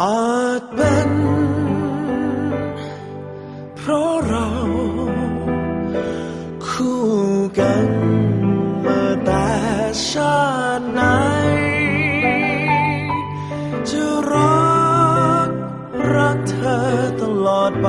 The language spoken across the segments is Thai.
อาจเป็น เพราะเราคู่กันมาแต่ชาติไหน จะรัก รักเธอตลอดไป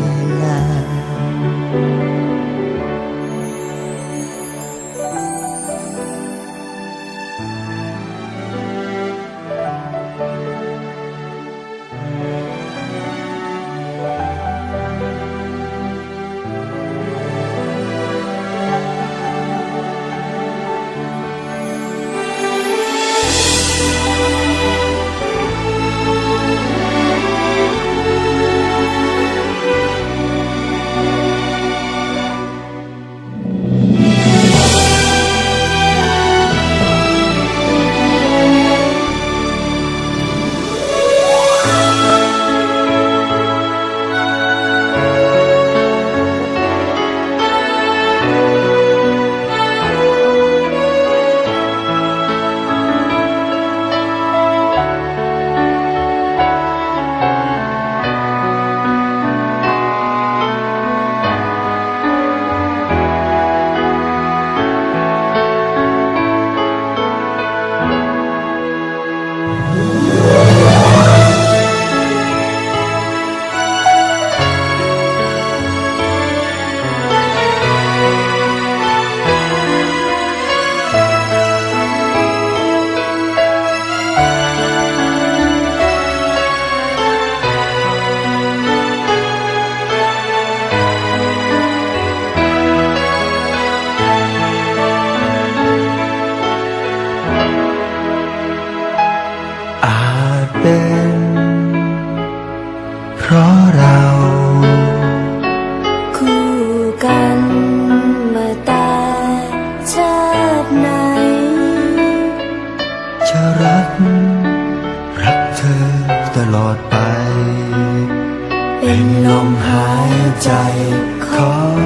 เป็น เพราะเราคู่กันมาแต่ชาติไหน จะรัก รักเธอตลอดไป เป็นลมหายใจของ